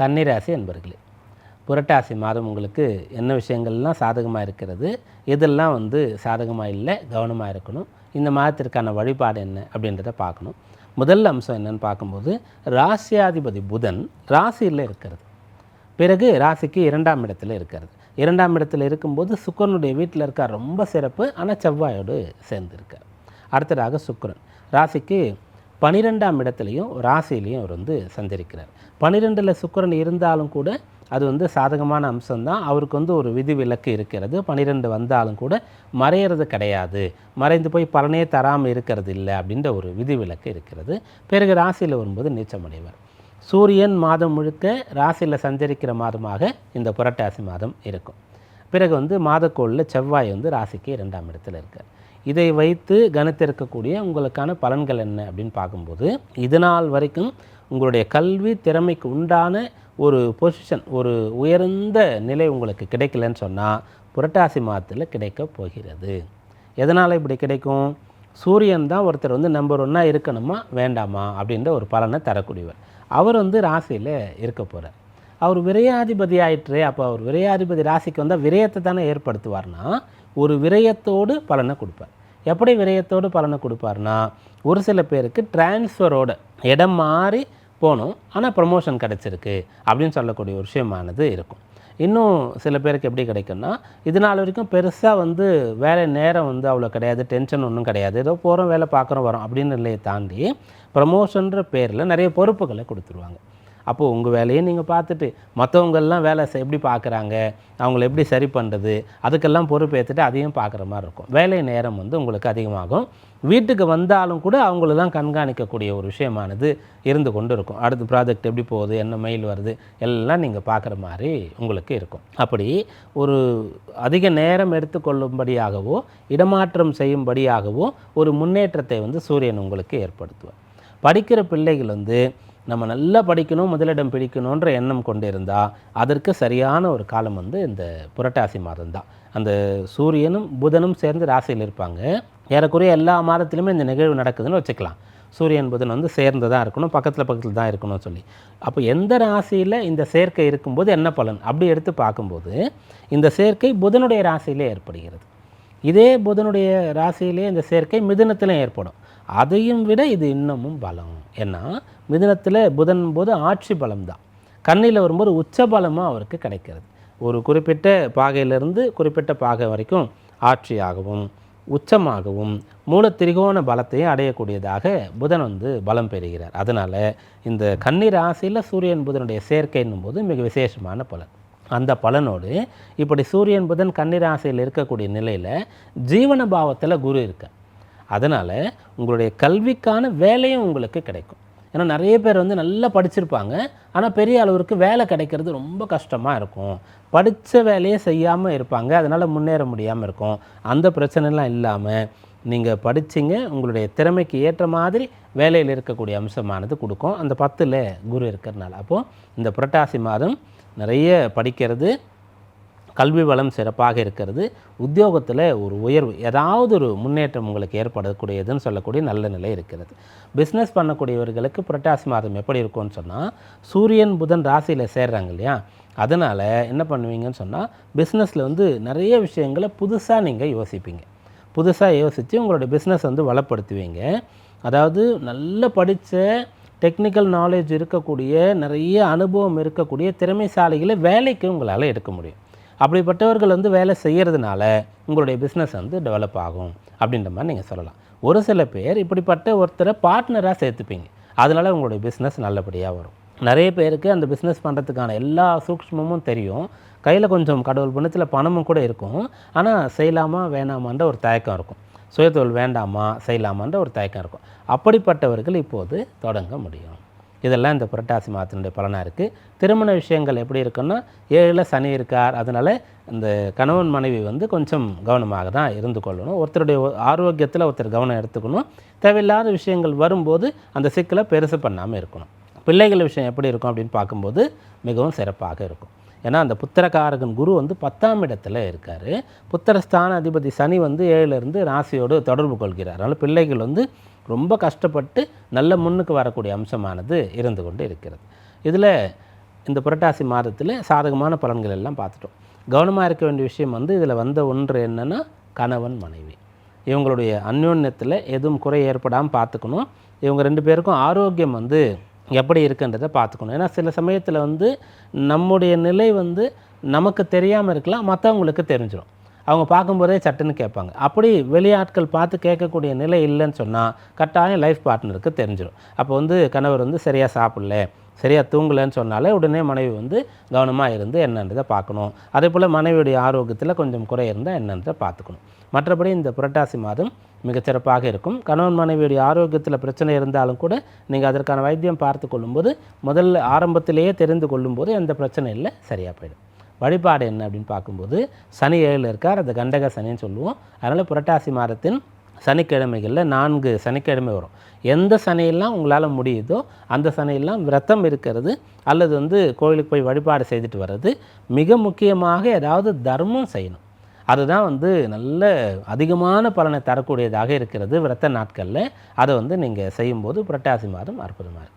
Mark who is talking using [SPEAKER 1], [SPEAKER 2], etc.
[SPEAKER 1] கன்னிராசி அன்பர்களே புரட்டாசி மாதம் உங்களுக்கு என்ன விஷயங்கள்லாம் சாதகமாக இருக்கிறது? எதெல்லாம் வந்து சாதகமாக இல்லை கவனமாக இருக்கணும்? இந்த மாதத்திற்கான வழிபாடு என்ன அப்படின்றத பார்க்கணும். முதல் அம்சம் என்னன்னு பார்க்கும்போது ராசியாதிபதி புதன் ராசியில் இருக்கிறது. பிறகு ராசிக்கு இரண்டாம் இடத்துல இருக்கிறது. இரண்டாம் இடத்துல இருக்கும்போது சுக்கரனுடைய வீட்டில் இருக்கார். ரொம்ப சிறப்பு. ஆனால் செவ்வாயோடு சேர்ந்துருக்கார். அடுத்ததாக சுக்கரன். ராசிக்கு பனிரெண்டாம் இடத்துலையும் ராசிலையும் அவர் வந்து சஞ்சரிக்கிறார். பனிரெண்டில் சுக்கிரன் இருந்தாலும் கூட அது வந்து சாதகமான அம்சம்தான். அவருக்கு வந்து ஒரு விதி விலக்கு இருக்கிறது. பன்னிரெண்டு வந்தாலும் கூட மறையிறது கிடையாது. மறைந்து போய் பலனே தராமல் இருக்கிறது இல்லை அப்படின்ற ஒரு விதி விலக்கு இருக்கிறது. பிறகு ராசியில் வரும்போது நீச்சமடைவார் சூரியன் மாதம் முழுக்க ராசியில் சஞ்சரிக்கிற மாதமாக இந்த புரட்டாசி மாதம் இருக்கும். பிறகு வந்து மாதக்கோளில் செவ்வாய் வந்து ராசிக்கு இரண்டாம் இடத்தில் இருக்கார். இதை வைத்து கணித்திருக்கக்கூடிய உங்களுக்கான பலன்கள் என்ன அப்படின்னு பார்க்கும்போது இது நாள் வரைக்கும் உங்களுடைய கல்வி திறமைக்கு உண்டான ஒரு பொசிஷன் ஒரு உயர்ந்த நிலை உங்களுக்கு கிடைக்கலன்னு சொன்னால் புரட்டாசி மாதத்தில் கிடைக்க போகிறது. எதனால் இப்படி கிடைக்கும்? சூரியன் தான் ஒருத்தர் வந்து நம்பர் ஒன்னாக இருக்கணுமா வேண்டாமா அப்படின்ற ஒரு பலனை தரக்கூடியவர். அவர் வந்து ராசியில் இருக்க போகிறார் அவர் விரையாதிபதி ஆயிற்று அப்போ அவர் விரையாதிபதி ராசிக்கு வந்தால் விரயத்தை தானே ஏற்படுத்துவார்னா ஒரு விரயத்தோடு பலனை கொடுப்பார். எப்படி விரயத்தோடு பலனை கொடுப்பார்னா ஒரு சில பேருக்கு டிரான்ஸ்ஃபரோட இடம் மாறி போகணும் ஆனால் ப்ரமோஷன் கிடச்சிருக்கு அப்படின்னு சொல்லக்கூடிய ஒரு விஷயமானது இருக்கும். இன்னும் சில பேருக்கு எப்படி கிடைக்கும்னா இது நாள் வரைக்கும் பெருசாக வந்து வேலை நேரம் வந்து அவ்வளோ கிடையாது டென்ஷன் ஒன்றும் கிடையாது. ஏதோ போகிறோம் வேலை பார்க்குறோம் வரோம் அப்படின்னு நிலையை தாண்டி ப்ரமோஷன்ற பேரில் நிறைய பொறுப்புகளை கொடுத்துருவாங்க. அப்போது உங்கள் வேலையை நீங்கள் பார்த்துட்டு மற்றவங்கெல்லாம் வேலை எப்படி பார்க்குறாங்க? அவங்கள எப்படி சரி பண்ணுறது அதுக்கெல்லாம் பொறுப்பேற்றுட்டு அதையும் பார்க்குற மாதிரி இருக்கும். வேலை நேரம் வந்து உங்களுக்கு அதிகமாகும். வீட்டுக்கு வந்தாலும் கூட அவங்கள தான் கண்காணிக்கக்கூடிய ஒரு விஷயமானது இருந்து கொண்டு இருக்கும். அடுத்த ப்ராஜெக்ட் எப்படி போகுது? என்ன மெயில் வருது? எல்லாம் நீங்கள் பார்க்குற மாதிரி உங்களுக்கு இருக்கும். அப்படி ஒரு அதிக நேரம் எடுத்துக்கொள்ளும்படியாகவோ இடமாற்றம் செய்யும்படியாகவோ ஒரு முன்னேற்றத்தை வந்து சூரியன் உங்களுக்கு ஏற்படுத்துவார். படிக்கிற பிள்ளைகள் வந்து நம்ம நல்லா படிக்கணும் முதலிடம் பிடிக்கணுன்ற எண்ணம் கொண்டிருந்தால் அதற்கு சரியான ஒரு காலம் வந்து இந்த புரட்டாசி மாதம் தான். அந்த சூரியனும் புதனும் சேர்ந்து ராசியில் இருப்பாங்க. ஏறக்குறைய எல்லா மாதத்துலையுமே இந்த நிகழ்வு நடக்குதுன்னு வச்சுக்கலாம். சூரியன் புதன் வந்து சேர்ந்து தான் இருக்கணும் பக்கத்தில் பக்கத்தில் தான் இருக்கணும்னு சொல்லி. அப்போ எந்த ராசியில் இந்த சேர்க்கை இருக்கும்போது என்ன பலன்? அப்படி எடுத்து பார்க்கும்போது இந்த சேர்க்கை புதனுடைய ராசியிலே ஏற்படுகிறது. இதே புதனுடைய ராசியிலே இந்த சேர்க்கை மிதுனத்திலும் ஏற்படும். அதையும் விட இது இன்னமும் பலம். ஏன்னா மிதனத்தில் புதன் போது ஆட்சி பலம் தான் கண்ணில் வரும்போது உச்ச பலமாக அவருக்கு கிடைக்கிறது. ஒரு குறிப்பிட்ட பாகையிலிருந்து குறிப்பிட்ட பாகை வரைக்கும் ஆட்சியாகவும் உச்சமாகவும் மூல திரிகோண பலத்தையும் அடையக்கூடியதாக புதன் வந்து பலம் பெறுகிறார். அதனால் இந்த கன்னி ராசியில் சூரியன் புதனுடைய சேர்க்கைன்னும் போது மிக விசேஷமான பலன். அந்த பலனோடு இப்படி சூரியன் புதன் கன்னி ராசியில் இருக்கக்கூடிய நிலையில் ஜீவன பாவத்தில் குரு இருக்கார். அதனால் உங்களுடைய கல்விக்கான வேலையும் உங்களுக்கு கிடைக்கும். ஏன்னா நிறைய பேர் வந்து நல்லா படிச்சிருப்பாங்க. ஆனால் பெரிய அளவிற்கு வேலை கிடைக்கிறது ரொம்ப கஷ்டமாக இருக்கும். படித்த வேலையை செய்யாமல் இருப்பாங்க. அதனால் முன்னேற முடியாமல் இருக்கும். அந்த பிரச்சனைலாம் இல்லாமல் நீங்கள் படிச்சீங்க. உங்களுடைய திறமைக்கு ஏற்ற மாதிரி வேலையில் இருக்கக்கூடிய அம்சமானது கொடுக்கும். அந்த பத்தில் குரு இருக்கிறதுனால அப்போது இந்த புரட்டாசி மாதம் நிறைய படிக்கிறது கல்வி வளம் சிறப்பாக இருக்கிறது. உத்தியோகத்தில் ஒரு உயர்வு ஏதாவது ஒரு முன்னேற்றம் உங்களுக்கு ஏற்படக்கூடியதுன்னு சொல்லக்கூடிய நல்ல நிலை இருக்கிறது. பிஸ்னஸ் பண்ணக்கூடியவர்களுக்கு புரட்டாசி மாதம் எப்படி இருக்கும்னு சொன்னால் சூரியன் புதன் ராசியில் சேர்றாங்க இல்லையா? அதனால் என்ன பண்ணுவீங்கன்னு சொன்னால் பிஸ்னஸில் வந்து நிறைய விஷயங்களை புதுசாக நீங்கள் யோசிப்பீங்க. புதுசாக யோசித்து உங்களுடைய பிஸ்னஸ் வந்து வளப்படுத்துவீங்க. அதாவது நல்ல படித்த டெக்னிக்கல் நாலேஜ் இருக்கக்கூடிய நிறைய அனுபவம் இருக்கக்கூடிய திறமைசாலிகளை வேலைக்கு உங்களால் எடுக்க முடியும். அப்படிப்பட்டவர்கள் வந்து வேலை செய்கிறதுனால உங்களுடைய பிஸ்னஸ் வந்து டெவலப் ஆகும் அப்படின்ற மாதிரி நீங்கள் சொல்லலாம். ஒரு சில பேர் இப்படிப்பட்ட ஒருத்தரை பார்ட்னராக சேர்த்துப்பீங்க. அதனால் உங்களுடைய பிஸ்னஸ் நல்லபடியாக வரும். நிறைய பேருக்கு அந்த பிஸ்னஸ் பண்ணுறதுக்கான எல்லா சூக்ஷ்மமும் தெரியும். கையில் கொஞ்சம் கடவுள் பணத்தில் பணமும் கூட இருக்கும். ஆனால் செய்யலாமா வேணாமான்ற ஒரு தயக்கம் இருக்கும். சுயதொழில் வேண்டாமா செய்யலாமான்ற ஒரு தயக்கம் இருக்கும். அப்படிப்பட்டவர்கள் இப்போது தொடங்க முடியும். இதெல்லாம் இந்த புரட்டாசி மாதத்தினுடைய பலனாக இருக்குது. திருமண விஷயங்கள் எப்படி இருக்குன்னா ஏழில் சனி இருக்கார் அதனால் இந்த கணவன் மனைவி வந்து கொஞ்சம் கவனமாக தான் இருந்து கொள்ளணும். ஒருத்தருடைய ஆரோக்கியத்தில் ஒருத்தர் கவனம் எடுத்துக்கணும். தேவையில்லாத விஷயங்கள் வரும்போது அந்த சிக்கலை பெருசு பண்ணாமல் இருக்கணும். பிள்ளைகள் விஷயம் எப்படி இருக்கும் அப்படின்னு பார்க்கும்போது மிகவும் சிறப்பாக இருக்கும். ஏன்னா அந்த புத்திரகாரகன் குரு வந்து பத்தாம் இடத்துல இருக்கார். புத்திரஸ்தான அதிபதி சனி வந்து ஏழுலேருந்து ராசியோடு தொடர்பு கொள்கிறார். அதனால் பிள்ளைகள் வந்து ரொம்ப கஷ்டப்பட்டு நல்ல முன்னுக்கு வரக்கூடிய அம்சமானது இருந்து கொண்டு இருக்கிறது. இதில் இந்த புரட்டாசி மாதத்தில் சாதகமான பலன்கள் எல்லாம் பார்த்துட்டோம். கவனமாக இருக்க வேண்டிய விஷயம் வந்து இதில் வந்த ஒன்று என்னென்னா கணவன் மனைவி. இவங்களுடைய அந்யோன்யத்தில் எதுவும் குறை ஏற்படாமல் பார்த்துக்கணும். இவங்க ரெண்டு பேருக்கும் ஆரோக்கியம் வந்து எப்படி இருக்குன்றதை பார்த்துக்கணும். ஏன்னா சில சமயத்தில் வந்து நம்முடைய நிலை வந்து நமக்கு தெரியாமல் இருக்கலாம் மற்றவங்களுக்கு தெரிஞ்சிடும் அவங்க பார்க்கும்போதே சட்டுன்னு கேட்பாங்க. அப்படி வெளியாட்கள் பார்த்து கேட்கக்கூடிய நிலை இல்லைன்னு சொன்னால் கட்டாயம் லைஃப் பார்ட்னருக்கு தெரிஞ்சிடும் அப்போ வந்து கணவர் வந்து சரியாக சாப்பிடல சரியாக தூங்கலைன்னு சொன்னாலே உடனே மனைவி வந்து கவனமாக இருந்து என்னன்றதை பார்க்கணும். அதே போல் மனைவியுடைய ஆரோக்கியத்தில் கொஞ்சம் குறை இருந்தால் என்னன்றதை பார்த்துக்கணும். மற்றபடி இந்த புரட்டாசி மாதம் மிகச்சிறப்பாக இருக்கும். கணவன் மனைவியுடைய ஆரோக்கியத்தில் பிரச்சனை இருந்தாலும் கூட நீங்கள் அதற்கான வைத்தியம் பார்த்து கொள்ளும்போது முதல்ல ஆரம்பத்திலேயே தெரிந்து கொள்ளும்போது எந்த பிரச்சனை இல்லை சரியாக போயிடும். வழிபாடு என்ன அப்படின்னு பார்க்கும்போது சனி ஏழில் இருக்கார் அது கண்டக சனின்னு சொல்லுவோம். அதனால் புரட்டாசி மாதத்தின் சனிக்கிழமைகளில் நான்கு சனிக்கிழமை வரும். எந்த சனியெல்லாம் உங்களால் முடியுதோ அந்த சனியெல்லாம் விரதம் இருக்கிறது அல்லது வந்து கோயிலுக்கு போய் வழிபாடு செய்துட்டு வர்றது மிக முக்கியமாக ஏதாவது தர்மம் செய்யணும். அதுதான் வந்து நல்ல அதிகமான பலனை தரக்கூடியதாக இருக்கிறது விரத நாட்களில். அதை வந்து நீங்கள் செய்யும்போது புரட்டாசி மாதம் அற்புதமாக இருக்கும்